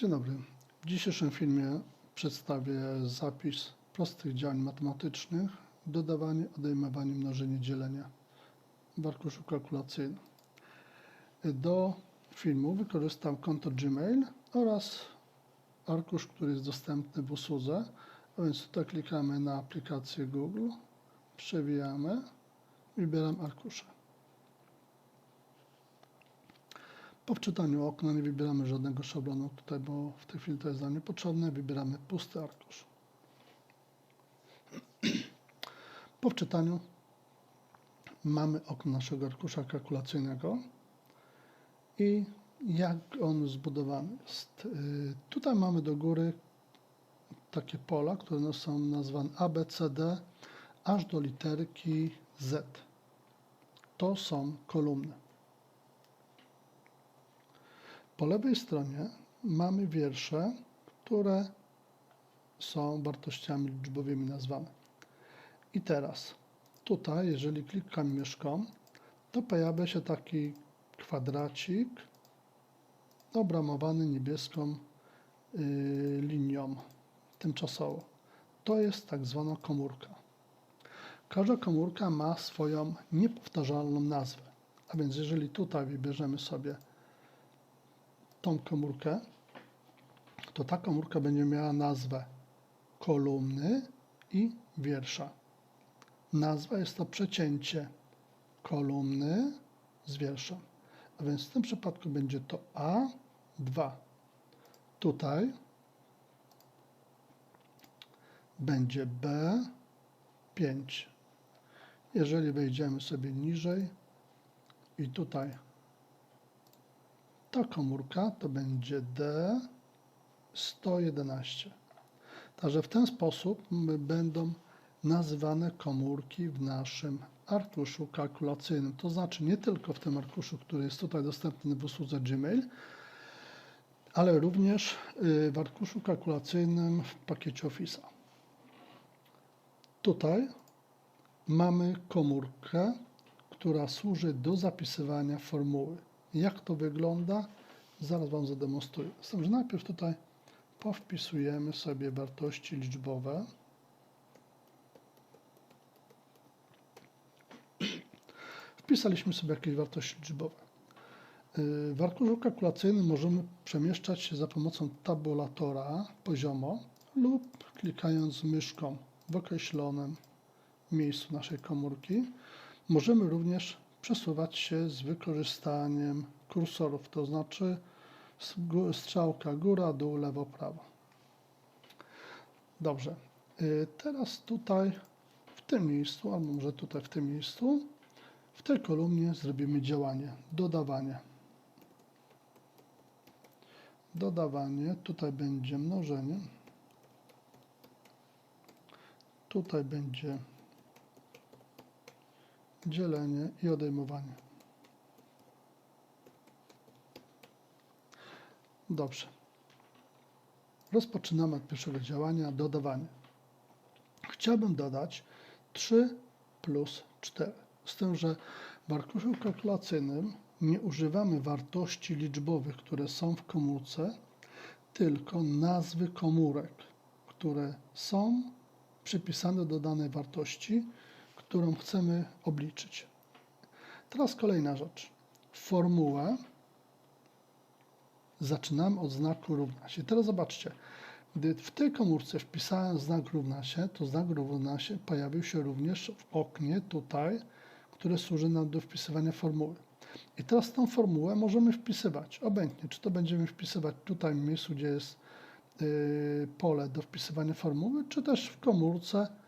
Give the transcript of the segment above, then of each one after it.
Dzień dobry. W dzisiejszym filmie przedstawię zapis prostych działań matematycznych, dodawanie, odejmowanie, mnożenie, dzielenie w arkuszu kalkulacyjnym. Do filmu wykorzystam konto Gmail oraz arkusz, który jest dostępny w usłudze. A więc tutaj klikamy na aplikację Google, przewijamy, wybieram arkusze. Po wczytaniu okna nie wybieramy żadnego szablonu tutaj, bo w tej chwili to jest nam niepotrzebne. Wybieramy pusty arkusz. Po wczytaniu mamy okno naszego arkusza kalkulacyjnego i jak on zbudowany jest. Y, Tutaj mamy do góry takie pola, które są nazwane A, B, C, D, aż do literki Z. To są kolumny. Po lewej stronie mamy wiersze, które są wartościami liczbowymi nazwane. I teraz tutaj, jeżeli klikam myszką, to pojawia się taki kwadracik obramowany niebieską y, linią tymczasową. To jest tak zwana komórka. Każda komórka ma swoją niepowtarzalną nazwę. A więc jeżeli tutaj wybierzemy sobie tą komórkę, to ta komórka będzie miała nazwę kolumny i wiersza. Nazwa jest to przecięcie kolumny z wierszem. A więc w tym przypadku będzie to A2. Tutaj będzie B5. Jeżeli wejdziemy sobie niżej i tutaj ta komórka to będzie D111. Także w ten sposób będą nazywane komórki w naszym arkuszu kalkulacyjnym. To znaczy nie tylko w tym arkuszu, który jest tutaj dostępny w usłudze Gmail, ale również y, w arkuszu kalkulacyjnym w pakiecie Office. Tutaj mamy komórkę, która służy do zapisywania formuły. Jak to wygląda? Zaraz Wam zademonstruję. Z że najpierw tutaj powpisujemy sobie wartości liczbowe. Wpisaliśmy sobie jakieś wartości liczbowe. Y, w arkuszu kalkulacyjnym możemy przemieszczać się za pomocą tabulatora poziomo lub klikając myszką w określonym miejscu naszej komórki. Możemy również przesuwać się z wykorzystaniem kursorów, to znaczy strzałka góra, dół, lewo, prawo. Dobrze. Y, teraz tutaj w tym miejscu, albo może tutaj w tym miejscu, w tej kolumnie zrobimy działanie, dodawanie. Dodawanie, tutaj będzie mnożenie, tutaj będzie dzielenie i odejmowanie. Dobrze. Rozpoczynamy od pierwszego działania, dodawanie. Chciałbym dodać 3 plus 4. Z tym, że w arkuszu kalkulacyjnym nie używamy wartości liczbowych, które są w komórce, tylko nazwy komórek, które są przypisane do danej wartości którą chcemy obliczyć. Teraz kolejna rzecz. Formułę zaczynamy od znaku równa się. Teraz zobaczcie, gdy w tej komórce wpisałem znak równa się, to znak równa się pojawił się również w oknie tutaj, które służy nam do wpisywania formuły. I teraz tą formułę możemy wpisywać obojętnie, czy to będziemy wpisywać tutaj w miejscu, gdzie jest yy, pole do wpisywania formuły, czy też w komórce, Y,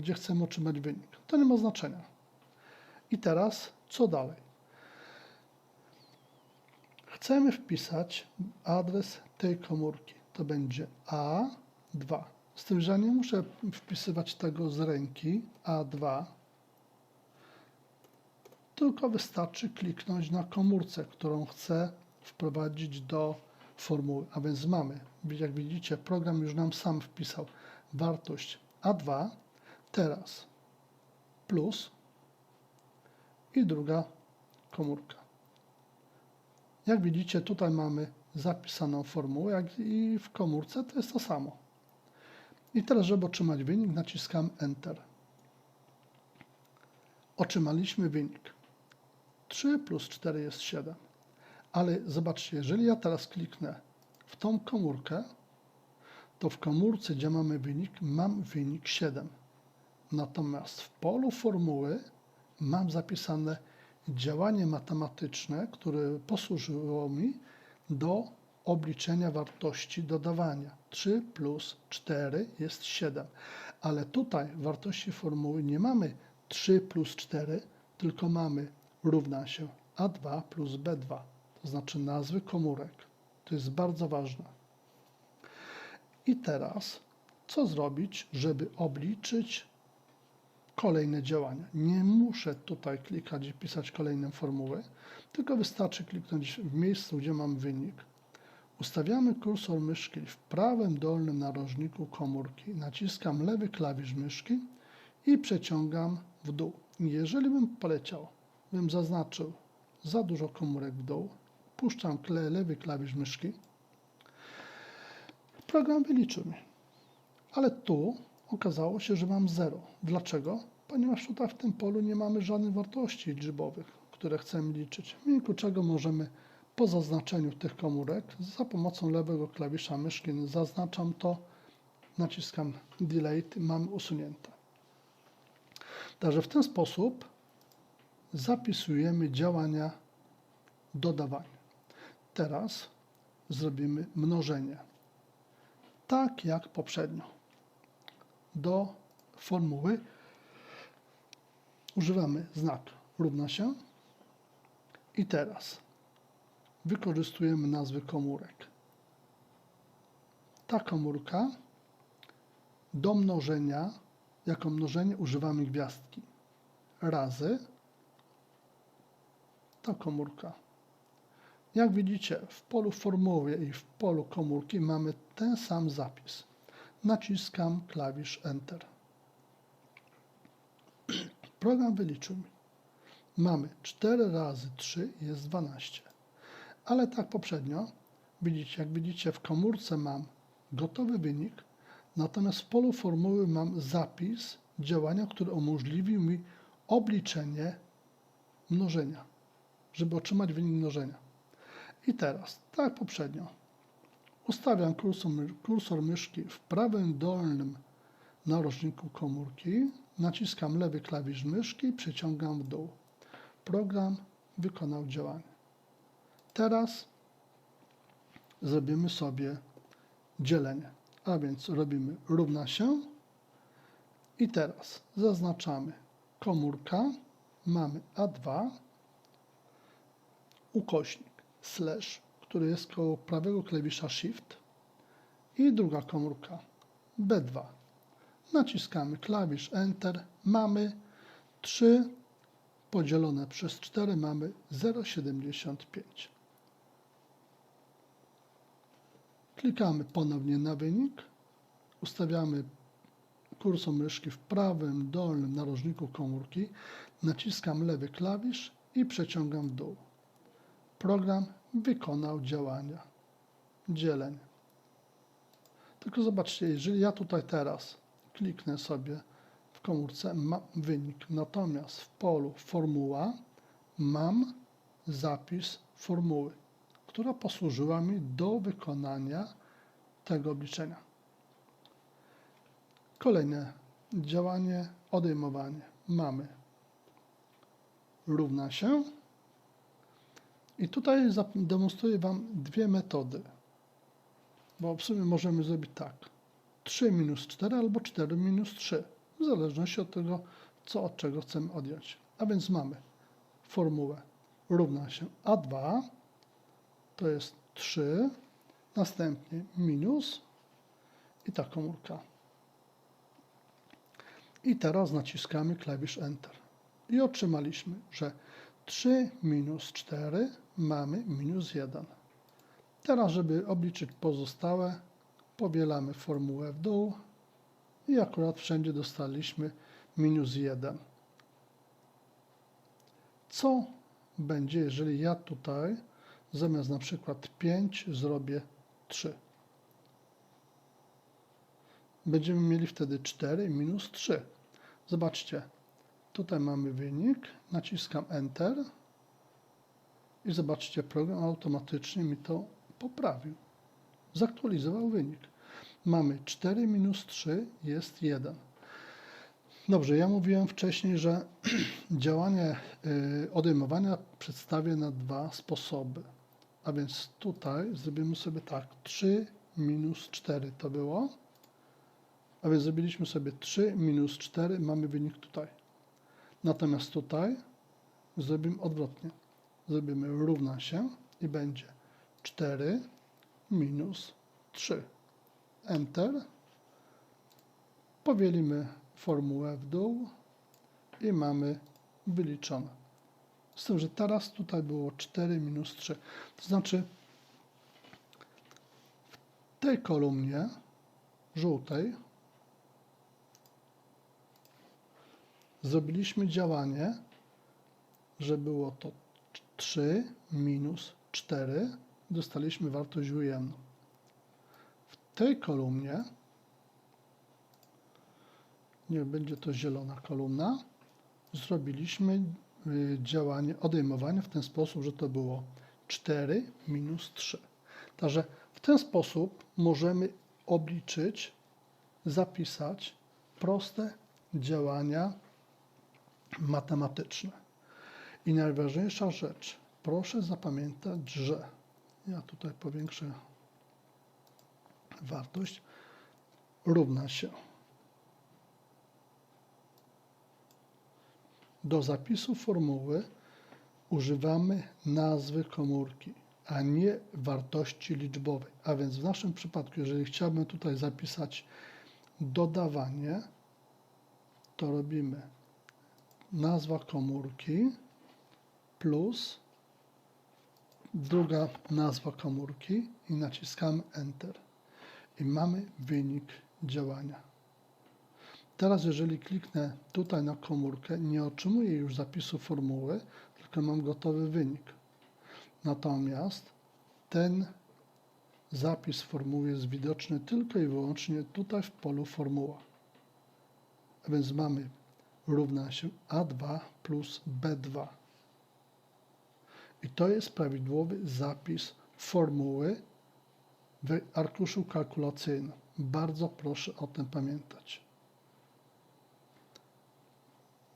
gdzie chcemy otrzymać wynik. To nie ma znaczenia. I teraz co dalej? Chcemy wpisać adres tej komórki. To będzie A2. Z tym, że nie muszę wpisywać tego z ręki A2, tylko wystarczy kliknąć na komórce, którą chcę wprowadzić do formuły. A więc mamy, jak widzicie, program już nam sam wpisał wartość a2, teraz plus i druga komórka. Jak widzicie, tutaj mamy zapisaną formułę, jak i w komórce to jest to samo. I teraz, żeby otrzymać wynik, naciskam Enter. Otrzymaliśmy wynik. 3 plus 4 jest 7. Ale zobaczcie, jeżeli ja teraz kliknę w tą komórkę, to w komórce, gdzie mamy wynik, mam wynik 7. Natomiast w polu formuły mam zapisane działanie matematyczne, które posłużyło mi do obliczenia wartości dodawania. 3 plus 4 jest 7. Ale tutaj wartości formuły nie mamy 3 plus 4, tylko mamy równa się A2 plus B2, to znaczy nazwy komórek. To jest bardzo ważne. I teraz, co zrobić, żeby obliczyć kolejne działania? Nie muszę tutaj klikać i pisać kolejne formuły, tylko wystarczy kliknąć w miejscu, gdzie mam wynik. Ustawiamy kursor myszki w prawym dolnym narożniku komórki. Naciskam lewy klawisz myszki i przeciągam w dół. Jeżeli bym poleciał, bym zaznaczył za dużo komórek w dół, puszczam lewy klawisz myszki, program wyliczył mi. Ale tu okazało się, że mam 0. Dlaczego? Ponieważ tutaj w tym polu nie mamy żadnych wartości liczbowych, które chcemy liczyć, w wyniku czego możemy po zaznaczeniu tych komórek za pomocą lewego klawisza myszki zaznaczam to, naciskam Delete, mamy usunięte. Także w ten sposób zapisujemy działania dodawania. Teraz zrobimy mnożenie. Tak jak poprzednio. Do formuły używamy znak równa się i teraz wykorzystujemy nazwy komórek. Ta komórka do mnożenia, jako mnożenie używamy gwiazdki razy ta komórka. Jak widzicie, w polu formuły i w polu komórki mamy ten sam zapis. Naciskam klawisz Enter. Program wyliczył mi. Mamy 4 razy 3 jest 12. Ale tak poprzednio, widzicie, jak widzicie w komórce mam gotowy wynik, natomiast w polu formuły mam zapis działania, który umożliwił mi obliczenie mnożenia, żeby otrzymać wynik mnożenia. I teraz, tak poprzednio, ustawiam kursor, kursor myszki w prawym dolnym narożniku komórki, naciskam lewy klawisz myszki i przeciągam w dół. Program wykonał działanie. Teraz zrobimy sobie dzielenie, a więc robimy równa się i teraz zaznaczamy komórka, mamy A2, ukośnik, slash, który jest koło prawego klawisza Shift i druga komórka B2. Naciskamy klawisz Enter, mamy 3 podzielone przez 4 mamy 0,75. Klikamy ponownie na wynik, ustawiamy kursor myszki w prawym dolnym narożniku komórki, naciskam lewy klawisz i przeciągam w dół. Program wykonał działania. Dzielenie. Tylko zobaczcie, jeżeli ja tutaj teraz kliknę sobie w komórce, wynik. Natomiast w polu formuła mam zapis formuły, która posłużyła mi do wykonania tego obliczenia. Kolejne działanie, odejmowanie. Mamy równa się. I tutaj demonstruję Wam dwie metody. Bo w sumie możemy zrobić tak. 3 minus 4 albo 4 minus 3. W zależności od tego, co od czego chcemy odjąć. A więc mamy formułę równa się A2, to jest 3, następnie minus i ta komórka. I teraz naciskamy klawisz Enter. I otrzymaliśmy, że 3 minus 4 mamy minus 1. Teraz, żeby obliczyć pozostałe, powielamy formułę w dół i akurat wszędzie dostaliśmy minus 1. Co będzie, jeżeli ja tutaj zamiast na przykład 5 zrobię 3. Będziemy mieli wtedy 4 minus 3. Zobaczcie, tutaj mamy wynik, naciskam Enter i zobaczcie, program automatycznie mi to poprawił. Zaktualizował wynik. Mamy 4 minus 3 jest 1. Dobrze, ja mówiłem wcześniej, że działanie y, odejmowania przedstawię na dwa sposoby. A więc tutaj zrobimy sobie tak, 3 minus 4 to było. A więc zrobiliśmy sobie 3 minus 4, mamy wynik tutaj. Natomiast tutaj zrobimy odwrotnie. Zrobimy równa się i będzie 4 minus 3. Enter. Powielimy formułę w dół i mamy wyliczone. Z tym, że teraz tutaj było 4 minus 3. To znaczy w tej kolumnie żółtej zrobiliśmy działanie, że było to 3 minus 4. Dostaliśmy wartość ujemną. W tej kolumnie nie będzie to zielona kolumna, zrobiliśmy y, działanie odejmowania w ten sposób, że to było 4 minus 3. Także w ten sposób możemy obliczyć, zapisać proste działania matematyczne. I najważniejsza rzecz, proszę zapamiętać, że ja tutaj powiększę wartość równa się Do zapisu formuły używamy nazwy komórki, a nie wartości liczbowej. A więc w naszym przypadku, jeżeli chciałbym tutaj zapisać dodawanie, to robimy nazwa komórki plus druga nazwa komórki i naciskamy Enter. I mamy wynik działania. Teraz, jeżeli kliknę tutaj na komórkę, nie otrzymuję już zapisu formuły, tylko mam gotowy wynik. Natomiast ten zapis formuły jest widoczny tylko i wyłącznie tutaj w polu formuła. A więc mamy równa się A2 plus B2. I to jest prawidłowy zapis formuły w arkuszu kalkulacyjnym. Bardzo proszę o tym pamiętać.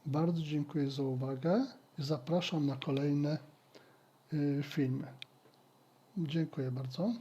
Bardzo dziękuję za uwagę i zapraszam na kolejne y, filmy. Dziękuję bardzo.